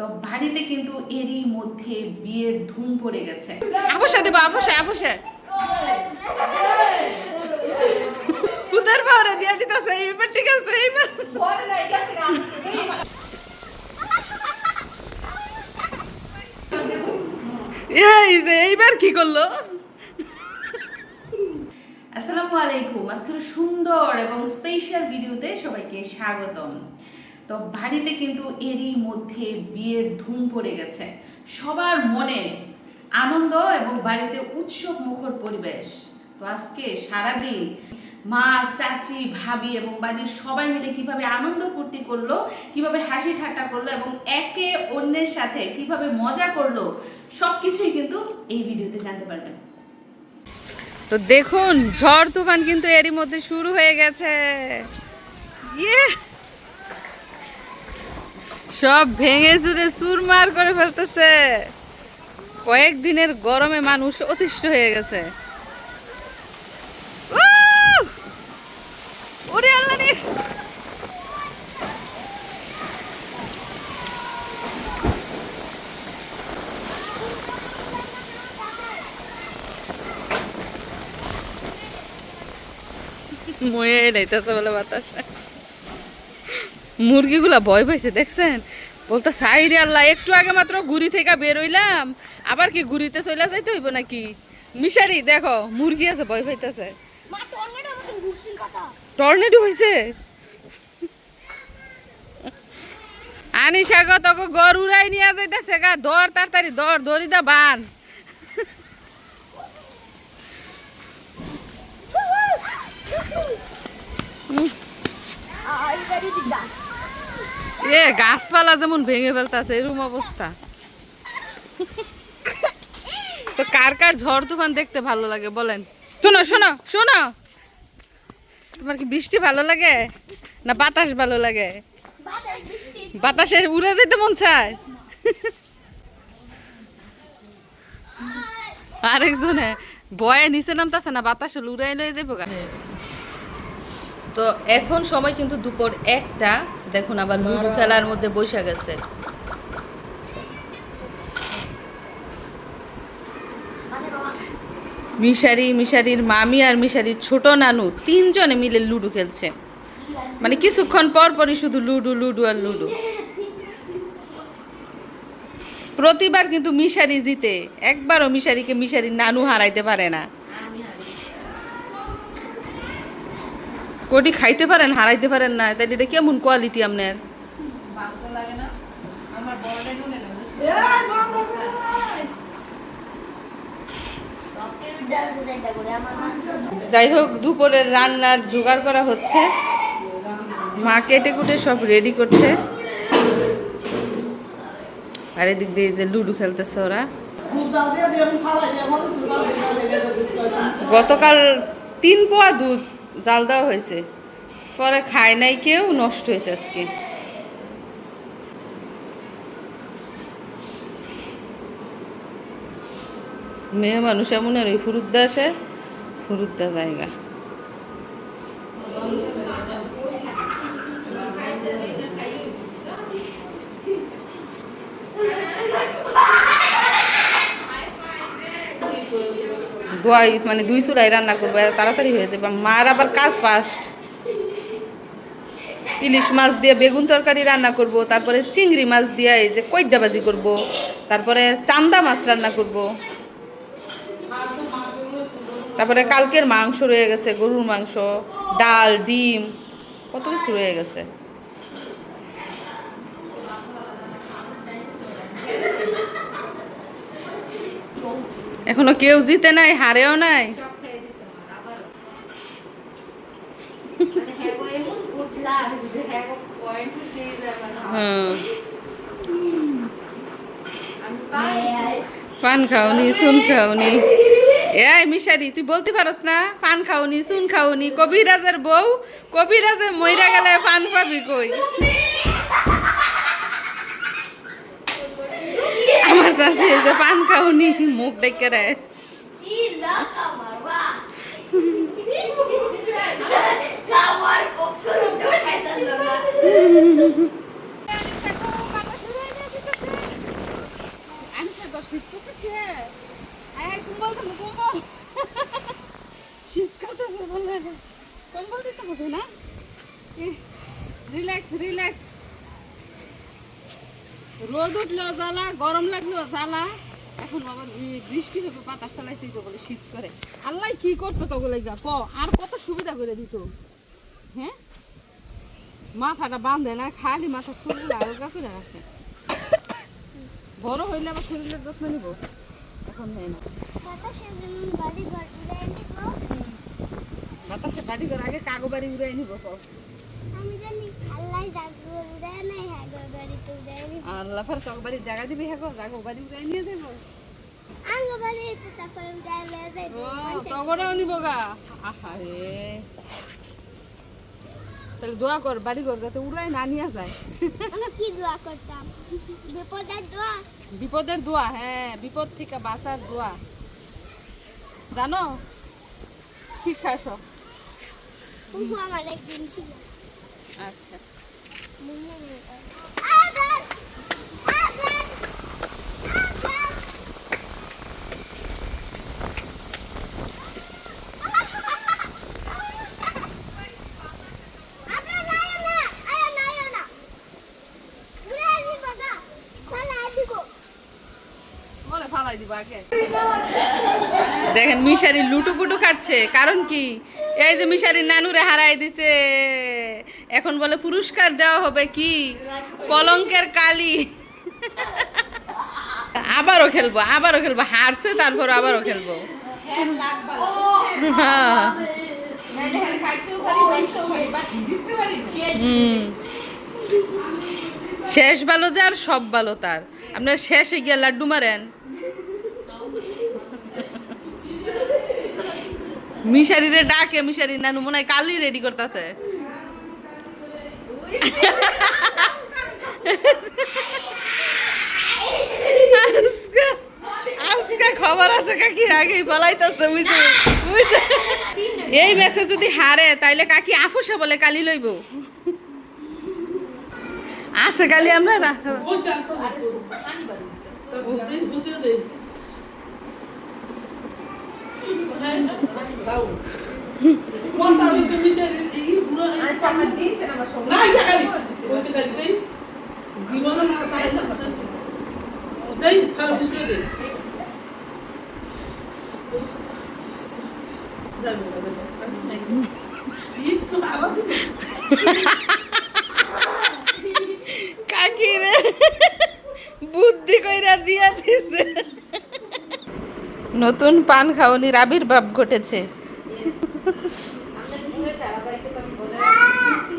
তো বাড়িতে কিন্তু এরই মধ্যে বিয়ের ধুম পড়ে গেছে। আপসা দেবো আপসা আপসা ফুতার পাওয়ারে দিয়া দিতেছে এইবার ঠিক আছে এইবার। এই যে এইবার কি করল? আসসালামু আলাইকুম। আজকের সুন্দর এবং স্পেশাল ভিডিওতে সবাইকে স্বাগতম। তো বাড়িতে কিন্তু এরই মধ্যে বিয়ের ধুম পড়ে গেছে। সবার মনে আনন্দ এবং বাড়িতে উৎসব মুখর পরিবেশ। তো আজকে সারাদিন মা, চাচি, ভাবি এবং বাড়ির সবাই মিলে কীভাবে আনন্দ ফুর্তি করল, কীভাবে হাসি ঠাট্টা করল এবং একে অন্যের সাথে কীভাবে মজা করল, সবকিছুই কিন্তু এই ভিডিওতে জানতে পারবেন। তো দেখুন, ঝড় তুফান কিন্তু এরই মধ্যে শুরু হয়ে গেছে। ইয়ে! সব ভেঙে চুরে চুরমার করে ফেলতেছে। কয়েকদিনের গরমে মানুষ অতিষ্ঠ হয়ে গেছে। ময়ে নাইতেছে বলে বাতাসে। মুরগিগুলা ভয় পাইছে দেখছেন? বলতে সাইরে আল্লাহ একটু আগে মাত্র ঘুরি থেকে বের হইলাম। আবার কি ঘুরিতে চলে যাইতে হইব নাকি? মিশারি দেখো মুরগি আছে ভয় পাইতেছে। টর্নেডো হয়েছে আনিসা গো তোকে গর উড়াই নিয়ে যাইতেছে গা। দর তাড়াতাড়ি দর দড়িদা বান। আই গাড়ি দিদা এ গাছপালা যেমন ভেঙে ফেলতেছে এরকম অবস্থা। তো কার কার ঝড় তুফান দেখতে ভালো লাগে বলেন? শোনো শোনো শোনো। তোমার কি বৃষ্টি ভালো লাগে? না বাতাস ভালো লাগে? বাতাস বৃষ্টি। বাতাসে উড়ে যেতে মন চায়? আরেকজনে বয়ে নিচে নামতাছে না বাতাসে উড়াই লয়ে যাব তো এখন সময় কিন্তু দুপুর একটা। দেখুন আবার লুডো খেলার মধ্যে বসে গেছে। মিশারি মিশারির মামি আর মিশারির ছোট নানু তিনজনে মিলে লুডু খেলছে। মানে কিছুক্ষণ পর পরই শুধু লুডু লুডু আর লুডু। প্রতিবার কিন্তু মিশারি জিতে। একবারও মিশারিকে মিশারির নানু হারাইতে পারে না। কোটি খাইতে পারেন হারাইতে পারেন না তাই এটা কেমন কোয়ালিটি আপনার যাই হোক দুপুরের রান্নার জোগাড় করা হচ্ছে মা কেটে কুটে সব রেডি করছে আর এদিক দিয়ে যে লুডু খেলতেছে ওরা গতকাল তিন পোয়া দুধ জাল দেওয়া হয়েছে। পরে খায় নাই কেউ, নষ্ট হয়েছে আজকে। মেয়ে মানুষ এমন আর ওই ফুরুদ্দা আসে, ফুরুদ্দা জায়গা। দোয়াই মানে দুই চুড়াই রান্না করব তাড়াতাড়ি হয়ে যাবে। মার আবার কাজ ফাস্ট ইলিশ মাছ দিয়ে বেগুন তরকারি রান্না করব, তারপরে চিংড়ি মাছ দিয়ে এই যে ভাজি করব, তারপরে চান্দা মাছ রান্না করব। তারপরে কালকের মাংস রয়ে গেছে, গরুর মাংস, ডাল, ডিম, কত কিছু রয়ে গেছে। এখনও কেউ জিতে নাই হারেও নাই। হ্যাঁ পান খাওনি চুন খাওনি। এই মিশারি তুই বলতে পারস না? পান খাওনি চুন খাওনি। কবিরাজের বউ কবিরাজে মইরা গেলে পান পাবি কই? চাষি যে পান খাওনি মুখ ডেকে রে শীতকাল তো বলে কম্বল দিতে হবে না রিল্যাক্স রিল্যাক্স রোদ উঠল জ্বালা গরম লাগল জ্বালা। এখন আবার বৃষ্টি হবে বাতাস চালাইছে বলে শীত করে। আল্লাহ কি করতো তো বলে ক আর কত সুবিধা করে দিত? হ্যাঁ? মাথাটা বাঁধে না খালি মাথা চুলগুলো আলগা করে রাখে। বড় হইলে আবার শরীরের যত্ন নিব? এখন নেই না। বাতাসে বাড়ি ঘর আগে কাগো বাড়ি উড়াই নিব আল্লাহ জাগো ফের বাড়ি জায়গা দিবি হ্যাঁ গো কাগো বাড়ি উড়াই নিয়ে যাব আঙ্গ বাড়িতে তারপরে উড়াই লয়ে যাইব ও তগরেও নিব গা। আহা রে তাহলে দোয়া কর বাড়ি ঘর যাতে উড়াই না নিয়ে যায়। আমি কি দোয়া করতাম? বিপদের দোয়া? বিপদের দোয়া হ্যাঁ বিপদ থেকে বাঁচার দোয়া। জানো? কুহু আমার একদিন আচ্ছা। দেখেন মিশারি লুটু পুটু খাচ্ছে। কারণ কি? এই যে মিশারি নানুরে হারাই দিছে। এখন বলে পুরস্কার দেওয়া হবে কি? কলঙ্কের কালি। আবারও খেলব আবারও খেলব। হারছে, তারপর আবারও খেলব। শেষ ভালো যার সব ভালো তার। আপনার শেষে গিয়ে লাড্ডু মারেন। মিশারিরে ডাকে মিশারি নানু মনে হয় কালই রেডি করতেছে। খবর আছে কাকি আগেই বলাইতেছে, বুঝছে? বুঝছে? এই ম্যাচে যদি হারে, তাইলে কাকি আফুসে বলে কালি লইব। আছে কালি আমরা না জীবনে না তাই দেই খারাপ বুঝতে দে যাব একটু আবার দিবি। কাকি রে বুদ্ধি কইরা দিয়া দিছে। নতুন পান খাওয়ানির আবির্ভাব ঘটেছে ও বুয়ের ঐতিহ্য বজায় রাখতেছে খেলাও না হ্যাঁ রই ও তো তো বলছে এবারে চার মারে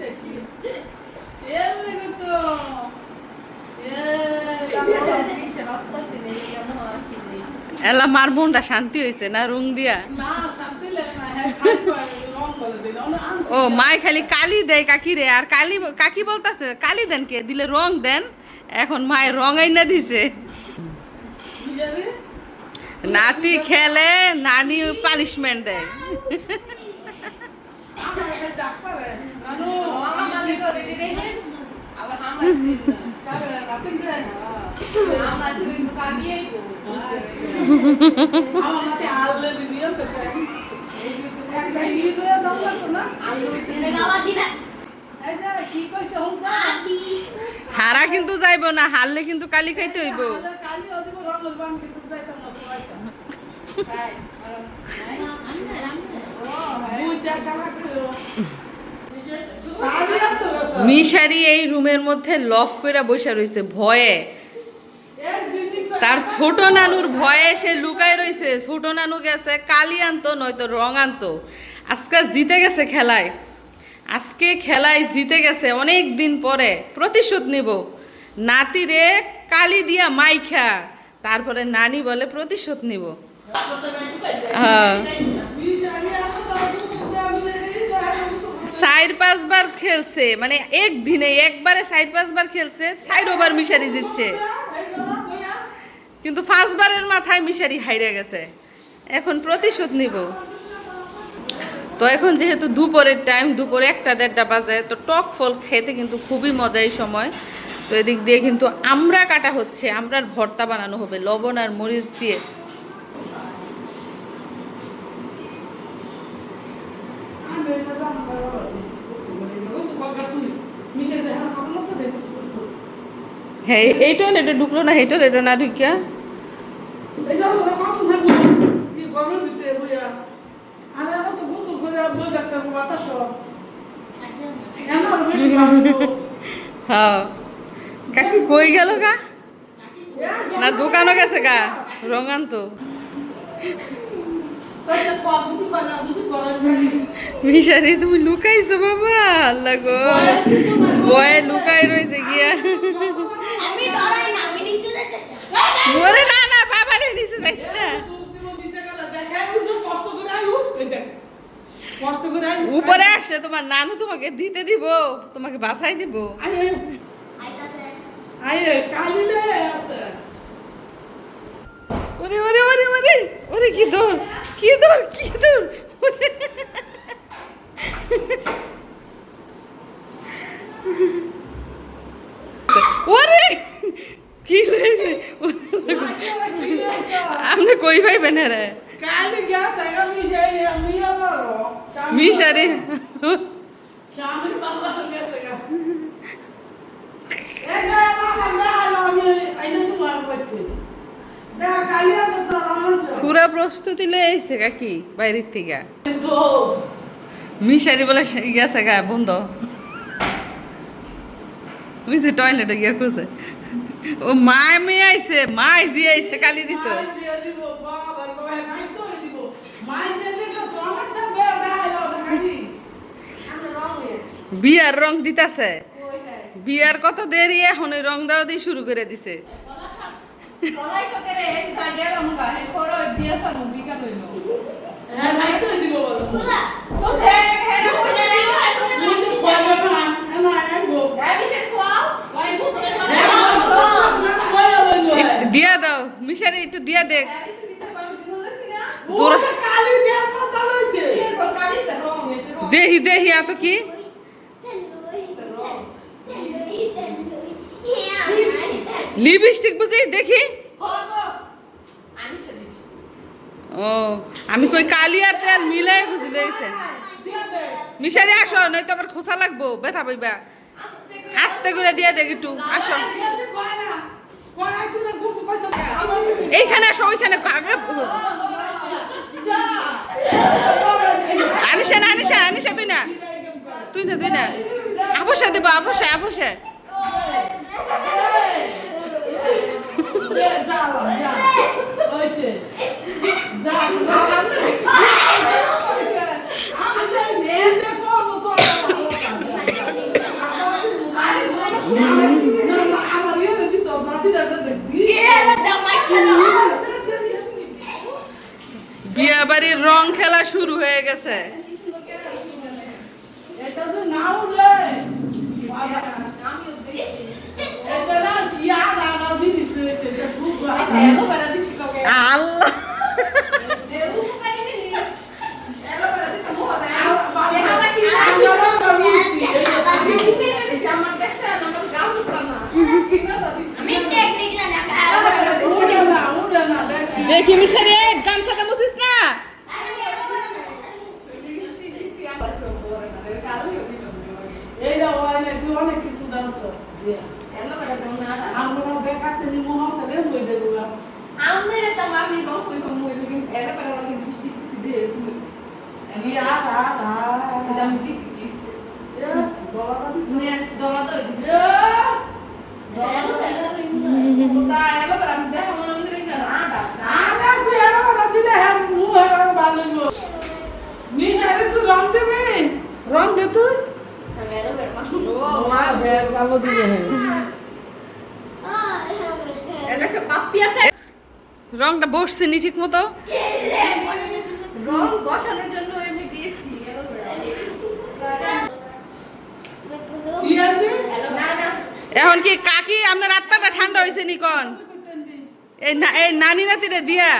দেখি এর লাগে তো। এ এলা মার মনটা শান্তি হয়েছে না রুং দিয়া? না হ্যাঁ খাই পায় রং বলে দিল না আনছি ও মায় খালি কালি দেয় কাকি রে আর কালি কাকি বলতাছে কালি দেন কে? দিলে রং দেন এখন মায়ের রং আইনা দিছে। নাতি খেলে নানি পানিশমেন্ট দেয়। আমার নাতি আল্লে দিবি হারা কিন্তু যাইব না, হারলে কিন্তু কালি খাইতে হইব। মিশারি এই রুমের মধ্যে লক করে বসে রইছে, ভয়ে তার ছোট নানুর ভয়ে সে লুকায় রইছে। ছোট নানু গেছে কালি আনতো, নয়তো রং আনতো। আজকে জিতে গেছে খেলায়। আজকে খেলায় জিতে গেছে অনেক দিন পরে। প্রতিশোধ নিব। নাতিরে কালি দিয়া মাইখা। তারপরে নানি বলে প্রতিশোধ নিব। হ্যাঁ। চার পাঁচবার খেলছে। মানে একদিনে একবারে চার পাঁচবার খেলছে, চার ওভার মিশারি জিতছে। কিন্তু ফার্স্টবারের মাথায় মিশারি হাইরে গেছে। এখন প্রতিশোধ নিব। তো এখন যেহেতু দুপুরের টাইম দুপুরে একটা, দেড়টা বাজে, তো টক ফল খেতে কিন্তু খুবই মজাই সময়। তো এদিক দিয়ে কিন্তু আমরা কাটা হচ্ছে আমরার ভর্তা বানানো হবে, লবণ আর মরিচ দিয়ে। হ্যাঁ এই টয়লেটে ঢুকলো না এই টয়লেটে না ঢুকিয়া। হ্যাঁ। কাকি কই গেল গা? না দোকানও গেছে গা রঙান তো মিশারি তুমি লুকাইছো বাবা আল্লাহ গো। বয়ে লুকাই রয়েছে গিয়া। ওরে না না বাবা রে নিচে যাইস না। কষ্ট করে আই উপরে আসলে তোমার নানু তোমাকে দিতে দিব তোমাকে বাসাই দিব। আই আইতাছে। আই কালিলে আছে ওরে ওরে ওরে ওরে ওরে কি দৌড় কি দৌড় কি দৌড় ওরে। ওরে কি হয়েছে আপনি আমি আইনা করতে। দেখা তো আমার পুরা প্রস্তুতি লয়ে আইছে কাকি বাইরের থেকে? তো মিশারি বলে গেছে গা বন্ধ। বুঝছে টয়লেটে গিয়া খুঁজে। ও মা মেয়ে আইছে মা জি আইছে কালি দিত বিয়ার রং দিতাছে। বিয়ার কত দেরি এখন ওই রং দেওয়া দিয়ে শুরু করে দিছে। হ্যাঁ আইবো দিয়া দাও মিশারি একটু দিয়া দেখ কালি দিয়ে পাতা লইছে দেহি দেহি এত কি? লিপস্টিক বুঝি, দেখি। ও, আমি কই কালি আর তেল মিলাই বুঝি লইছে। মিশারি আসো, নয়তো আবার খোসা লাগবো, ব্যথা পাইবা। আস্তে করে দিয়া দেখ একটু, আসো। এইখানে আসো, ওইখানে আগে আনিসা আনিসা তুই না। তুই না তুই না। আবসা দেবো আবসা আবসা বিয়া বাড়ির রং খেলা শুরু হয়ে গেছে এটা তো নাও রে এটা না কিয়া না না জিনিস রয়েছে এটা সুপ আল্লাহ আমি টেকনিক না উড়ে না উড়ে না দেখি দেখি মিশারে গামছাটা মুছিস না এই না ওই না তুই অনেক কিছু দামছ আমরা বেকাছে নি মোহ করে হই দেবো ইয়া রা রা এ বলা দিছ এ আরে তুই এর কথা দিলে হ্যাঁ মুহ এর ভালো নিশারে তুই রং দে তুই ভালো দিবে হ্যাঁ রংটা বসছে নি ঠিক মতো। রং ইয়ার এখন কি কাকি আপনার আত্মাটা ঠান্ডা হয়েছে নি কন? এই না, এই নানি নাতিরে দিয়া।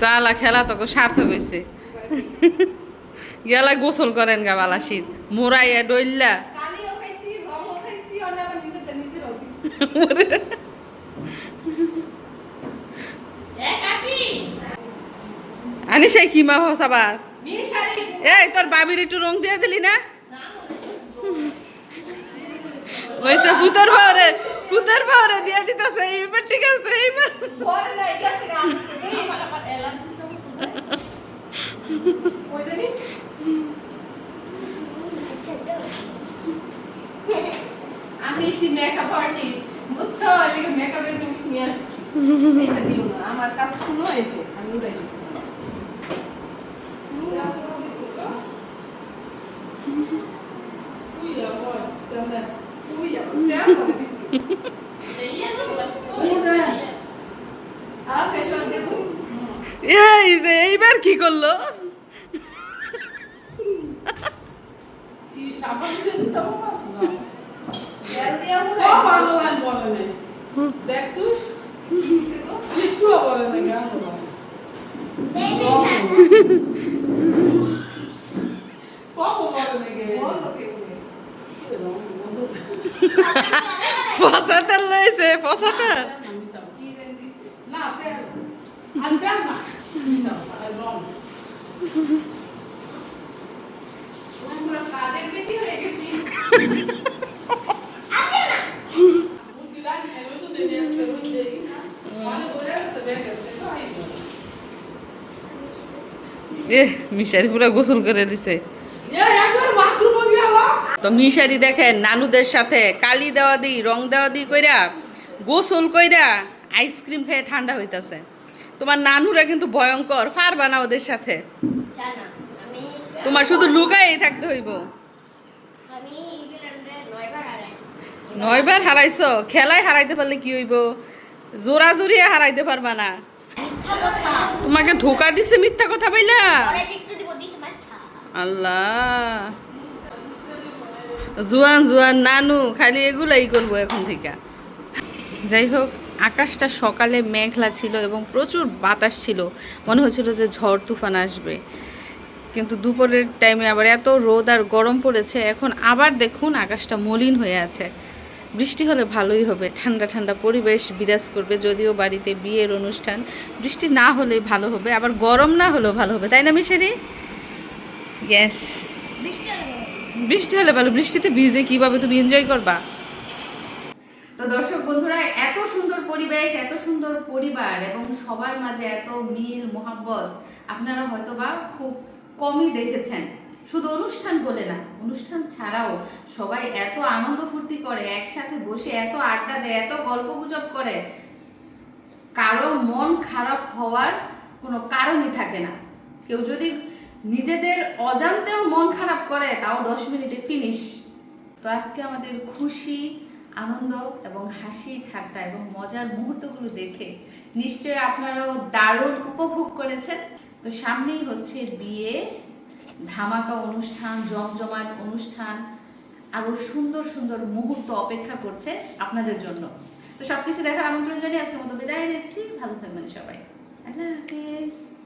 জালা খেলা তো সার্থক হয়েছে গেলা গোসল করেন গা বালাসির মোরাইয়া ডইল্লা। আনি সেই কি মা হস আবার? এই, তোর বাবির একটু রং দিয়ে দিলি না? ওইসে ফুতার পাওয়ারে ফুতার পাওয়ারে দিয়ে দিতেছে, এইবার ঠিক আছে, এইবার। ওই আমি সি মেকআপ আর্টিস্ট বুঝছ? এদিকে মেকআপের জিনিস নিয়ে আসছি। এটা দিও না। আমার কাজ শুনো এই আমি উড়াই দিই। উই আমার, তাহলে, উই আমার, প্রেম করে দিছি। উড়া। আর ফেশন দেখো এই যে এইবার কি করল কি সাবান দিয়ে দিতে বাবা? না। তেল দিয়া ও উড়াই। ভালো গান বলে নাই। দেখ তুই, কি হইছে গো? একটুও বলে নাই গান বলে। কমও বলে নাই গে। বলো কে বলে? পঁচাত্তর লইছে পঁচাত্তর কি জানি দিছে? না, পেন। আর পেন না। মিশাও, আর রং। আমরা কাদের বেটি হয়ে গেছি বুদ্ধি লাগে না, ওই তো দেরি আসছে, রোজ দেরি না। মানে বোঝা গেছে, বের গেছে, তো আইবো। এ মিশারি পুরো গোসল করে দিছে এই একবার বাথরুমে গেল তো মিশারি দেখেন নানুদের সাথে কালি দেওয়া দি রং দেওয়া দি কইরা গোসল কইরা আইসক্রিম খেয়ে ঠান্ডা হইতাছে। তোমার নানুরা কিন্তু ভয়ঙ্কর পারবা না ওদের সাথে। তোমার শুধু লুকাই থাকতে হইব। নয়বার হারাইছো। খেলায় হারাইতে পারলে কি হইব? জোরা জোরিয়া হারাইতে পারবা না। তোমাকে ধোকা দিছে মিথ্যা কথা বইলা। আল্লাহ। জুয়ান জুয়ান, নানু, খালি এগুলাই করব এখন থেকে। যাই হোক, আকাশটা সকালে মেঘলা ছিল এবং প্রচুর বাতাস ছিল। মনে হচ্ছিল যে ঝড়, তুফান আসবে। কিন্তু দুপুরের টাইমে আবার এত রোদ আর গরম পড়েছে, এখন আবার দেখুন আকাশটা মলিন হয়ে আছে। বৃষ্টি হলে ভালোই হবে। ঠান্ডা ঠান্ডা পরিবেশ বিরাজ করবে, যদিও বাড়িতে বিয়ের অনুষ্ঠান। বৃষ্টি না হলেই ভালো হবে, আবার গরম না হলেও ভালো হবে। তাই না মিশারি? হলে বৃষ্টি হলে ভালো, বৃষ্টিতে ভিজে কীভাবে তুমি এনজয় করবা? তো দর্শক বন্ধুরা, এত সুন্দর পরিবেশ, এত সুন্দর পরিবার এবং সবার মাঝে এত মিল, মোহাব্বত আপনারা হয়তোবা খুব কমই দেখেছেন। শুধু অনুষ্ঠান বলে না, অনুষ্ঠান ছাড়াও সবাই এত আনন্দ ফুর্তি করে, একসাথে বসে এত আড্ডা দেয়, এত গল্প গুজব করে। কারও মন খারাপ হওয়ার কোনো কারণই থাকে না। কেউ যদি নিজেদের অজান্তেও মন খারাপ করে, তাও দশ মিনিটে ফিনিশ তো আজকে আমাদের খুশি, আনন্দ এবং হাসি, ঠাট্টা এবং মজার মুহূর্তগুলো দেখে নিশ্চয়ই আপনারাও দারুণ উপভোগ করেছেন। তো সামনেই হচ্ছে বিয়ে, ধামাকা অনুষ্ঠান, জমজমাট অনুষ্ঠান, আরও সুন্দর সুন্দর মুহূর্ত অপেক্ষা করছে আপনাদের জন্য। তো সবকিছু দেখার আমন্ত্রণ জানিয়ে আজকের মতো বিদায় নিচ্ছি। ভালো থাকবেন সবাই। আল্লাহ হাফিজ।